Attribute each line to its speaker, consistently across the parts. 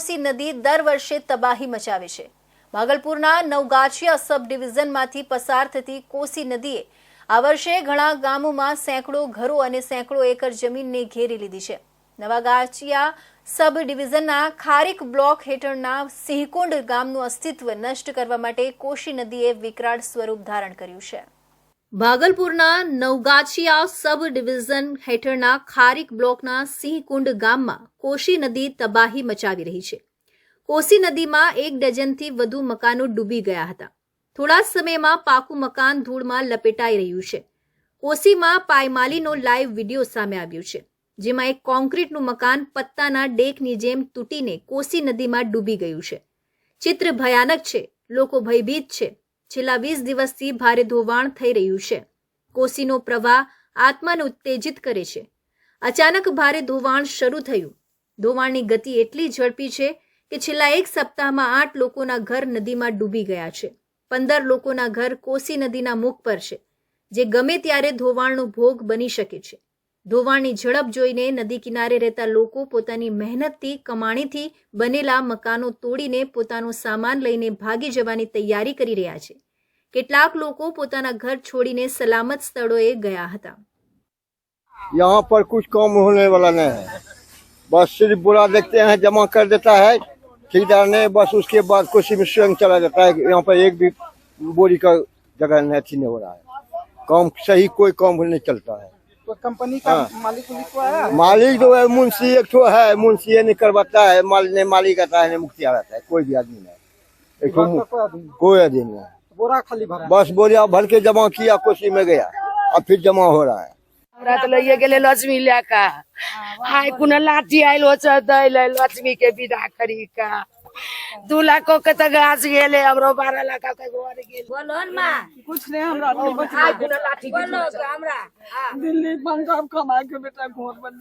Speaker 1: કોસી નદી દર વર્ષે તબાહી મચાવે છે. ભાગલપુરના નવગાછિયા સબ ડિવિઝનમાંથી પસાર થતી કોસી નદીએ આ વર્ષે ઘણા ગામોમાં સેંકડો ઘરો અને સેંકડો એકર જમીનને ઘેરી લીધી છે. નવાગાછિયા સબ ડિવિઝનના ખારીક બ્લોક હેઠળના સિંહકુંડ ગામનું અસ્તિત્વ નષ્ટ કરવા માટે કોશી નદીએ વિકરાળ સ્વરૂપ ધારણ કર્યું છે. ભાગલપુરના નવગાછિયા સબ ડિવિઝન હેઠળના ખારીક બ્લોકના સિંહકુંડ ગામમાં કોશી નદી તબાહી મચાવી રહી છે. કોસી નદીમાં એક ડઝનથી વધુ મકાનો ડૂબી ગયા હતા. થોડા સમયમાં પાકું મકાન ધૂળમાં લપેટાઈ રહ્યું છે. કોસીમાં પાયમાલીનો લાઈવ વીડિયો સામે આવ્યો છે, જેમાં એક કોન્ક્રીટનું મકાન પત્તાના ડેકની જેમ તૂટીને કોસી નદીમાં ડૂબી ગયું છે. ચિત્ર ભયાનક છે, લોકો ભયભીત છે. છેલ્લા વીસ દિવસથી ભારે ધોવાણ થઈ રહ્યું છે. કોસીનો પ્રવાહ આત્માને ઉત્તેજિત કરે છે. અચાનક ભારે ધોવાણ શરૂ થયું. ધોવાણની ગતિ એટલી ઝડપી છે કે છેલ્લા એક સપ્તાહમાં આઠ લોકોના ઘર નદીમાં ડૂબી ગયા છે. પંદર લોકોના ઘર કોસી નદીના મુખ પર છે, જે ગમે ત્યારે ધોવાણનો ભોગ બની શકે છે. ધોવાણની ઝડપ જોઈને નદી કિનારે રહેતા લોકો પોતાની મહેનતથી, કમાણીથી બનેલા મકાનો તોડીને પોતાનો સામાન લઈને ભાગી જવાની તૈયારી કરી રહ્યા છે. કેટલાક લોકો પોતાના ઘર છોડીને સલામત સ્થળોએ ગયા હતા
Speaker 2: यहाँ पर कुछ काम होने वाला नहीं है बस सिर्फ बुरा देखते हैं जमा कर देता है ठेकेदार ने बस उसके बाद कुछ में स्वयं चला जाता है यहाँ पर एक भी बोरी का जगह नहीं अथी नहीं हो रहा है काम सही कोई काम नहीं चलता है
Speaker 3: तो कंपनी का
Speaker 2: हाँ।
Speaker 3: मालिक उलिक को आया
Speaker 2: मालिक तो है मुंशी एक ठो है मुंशी ये नहीं करवाता है माल ने मालिक आता है ने मुखिया रहता है कोई भी आदमी नहीं एक ठो
Speaker 3: बात
Speaker 2: मु-
Speaker 3: का कोई आदमी नहीं। बोरा खाली भरा
Speaker 2: बस बोरिया भर के जमा किया कोसी में गया। अब फिर जमा हो रहा है।
Speaker 4: हमरा तो लइए गेले लक्ष्मी लेका। हाय कुना लाठी आइल हो छ दैले लक्ष्मी के विदा करी का। दू लाख के त गाछ गेले हमरो बारह लाख के घर गेल। बोलो न माँ।
Speaker 3: कुछ नहीं हम रात में
Speaker 4: हाय कुना लाठी बोलो हमरा।
Speaker 3: दिल्ली पंजाब कमा के बेटा घर बन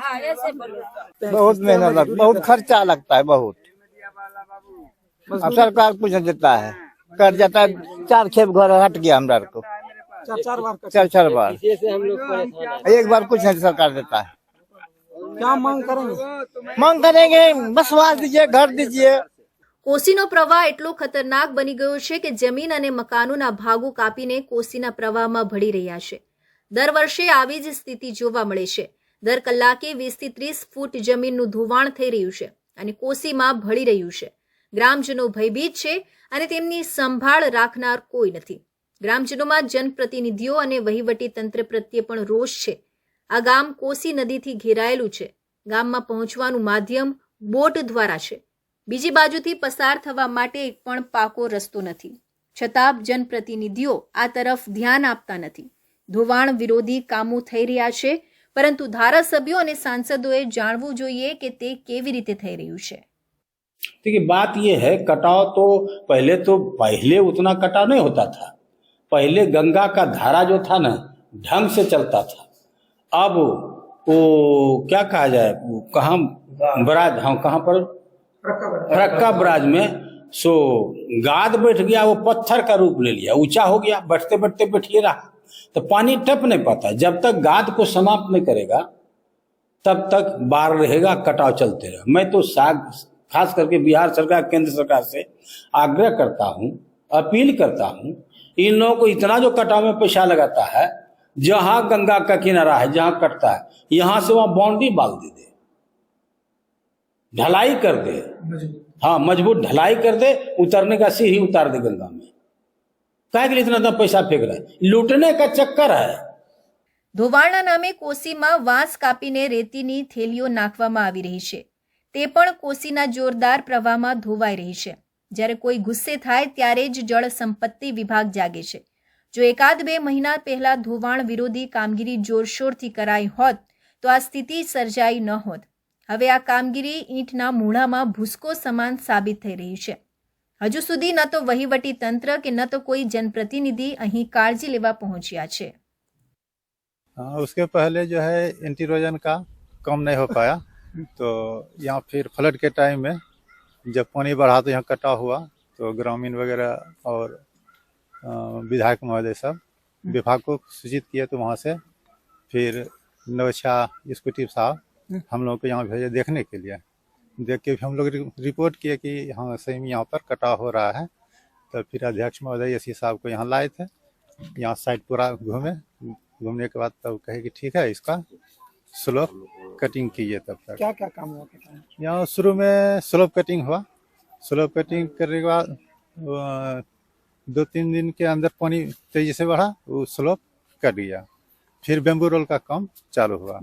Speaker 4: हाँ ऐसे बोलो।
Speaker 5: बहुत मेहनत लगता बहुत खर्चा लगता है बहुत। अब सरकार कुछ देता है। कर जाता है चार खेप घर हट गया हमरा को
Speaker 3: चार चार बार का
Speaker 5: चार चार बार एक बार कुछ नहीं सरकार देता है
Speaker 3: क्या मांग करेंगे
Speaker 5: मांग करेंगे बसवास दीजिए घर दीजिए
Speaker 1: કોસીનો પ્રવાહ એટલો ખતરનાક બની ગયો છે કે જમીન અને મકાનોના ભાગો કાપીને કોસીના પ્રવાહમાં ભળી રહ્યા છે દર વર્ષે આવી જ સ્થિતિ જોવા મળે છે દર કલાકે વીસથી ત્રીસ ફૂટ જમીનનું ધોવાણ થઈ રહ્યું છે અને કોસીમાં ભળી રહ્યું છે ગ્રામજનો ભયભીત છે અને તેમની સંભાળ રાખનાર કોઈ નથી. ગ્રામજનોમાં જનપ્રતિનિધિઓ અને વહીવટી તંત્ર પ્રત્યે પણ રોષ છે. આ ગામ કોસી નદીથી ઘેરાયેલું છે. ગામમાં પહોંચવાનું માધ્યમ બોટ દ્વારા છે. બીજી બાજુથી પસાર થવા માટે પણ પાકો રસ્તો નથી. છતાં જનપ્રતિનિધિઓ આ તરફ ધ્યાન આપતા નથી. ધોવાણ વિરોધી કામો થઈ રહ્યા છે, પરંતુ ધારાસભ્યો અને સાંસદોએ જાણવું જોઈએ કે તે કેવી રીતે થઈ રહ્યું છે.
Speaker 6: देखिए, बात यह है, कटाव तो पहले तो पहले उतना कटाव नहीं होता था। पहले गंगा का धारा जो था ना, ढंग से चलता था। अब वो क्या कहा जाए, कहाँ बराज हाँ कहाँ पर? फरक्का बराज में। सो गाद बैठ गया, वो पत्थर का रूप ले लिया, ऊँचा हो गया बैठते बैठते बैठिए रहा तो पानी टप नहीं पाता। जब तक गाद को समाप्त नहीं करेगा, तब तक बार रहेगा, कटाव चलते रहे। मैं तो साग खास करके बिहार सरकार केंद्र सरकार से आग्रह करता हूं अपील करता हूं इन लोगों को इतना जो कटाव में पैसा लगाता है जहां गंगा का किनारा है जहां कटता है यहां से वहां बाउंड्री बाल दे दे ढलाई कर दे हाँ मजबूत ढलाई कर दे उतरने का सीढ़ी उतार दे गंगा में काहे के लिए इतना इतना पैसा फेंक रहा है लूटने का चक्कर है
Speaker 1: ધોવાણના નામે કોસીમાં વાંસ કાપીને રેતીની થેલીઓ નાખવામાં આવી રહી છે તે પણ કોસીના જોરદાર પ્રવાહમાં ધોવાઈ રહી છે જ્યારે કોઈ ગુસ્સે થાય ત્યારે જ જળ સંપત્તિ વિભાગ જાગે છે જો એકાદ બે મહિના પહેલા ધોવાણ વિરોધી કામગીરી જોરશોરથી કરાઈ હોત તો આ સ્થિતિ સર્જાઈ ન હોત હવે આ કામગીરી ઈંટના મૂળામાં ભૂસકો સમાન સાબિત થઈ રહી છે હજુ સુધી ન તો વહીવટી તંત્ર કે ન તો કોઈ જનપ્રતિનિધિ અહીં કાળજી લેવા પહોંચ્યા છે
Speaker 7: हाँ उसके पहले जो है एंटीरोजन का कम नहीं हो पाया तो यहाँ फिर फ्लड के टाइम में जब पानी बढ़ा तो यहाँ कटा हुआ तो ग्रामीण वगैरह और विधायक महोदय सब विभाग को सूचित किए तो वहाँ से फिर नवछा स्कूटी साहब हम लोग को यहाँ भेजे देखने के लिए। देख के भी हम लोग रिपोर्ट किए कि हाँ सही में यहाँ पर कटाव हो रहा है। तो फिर अध्यक्ष महोदय एस साहब को यहाँ लाए थे। यहाँ साइड पूरा घूमे। घूमने के बाद तब कहे कि ठीक है इसका स्लोप कटिंग कीजिए तब तक
Speaker 3: क्या क्या काम हुआ
Speaker 7: यहाँ शुरू में स्लोप कटिंग हुआ। स्लोप कटिंग करने के बाद दो तीन दिन के अंदर पानी तेज़ी से बढ़ा वो स्लोप कट गया। फिर बेम्बू रोल का काम चालू हुआ।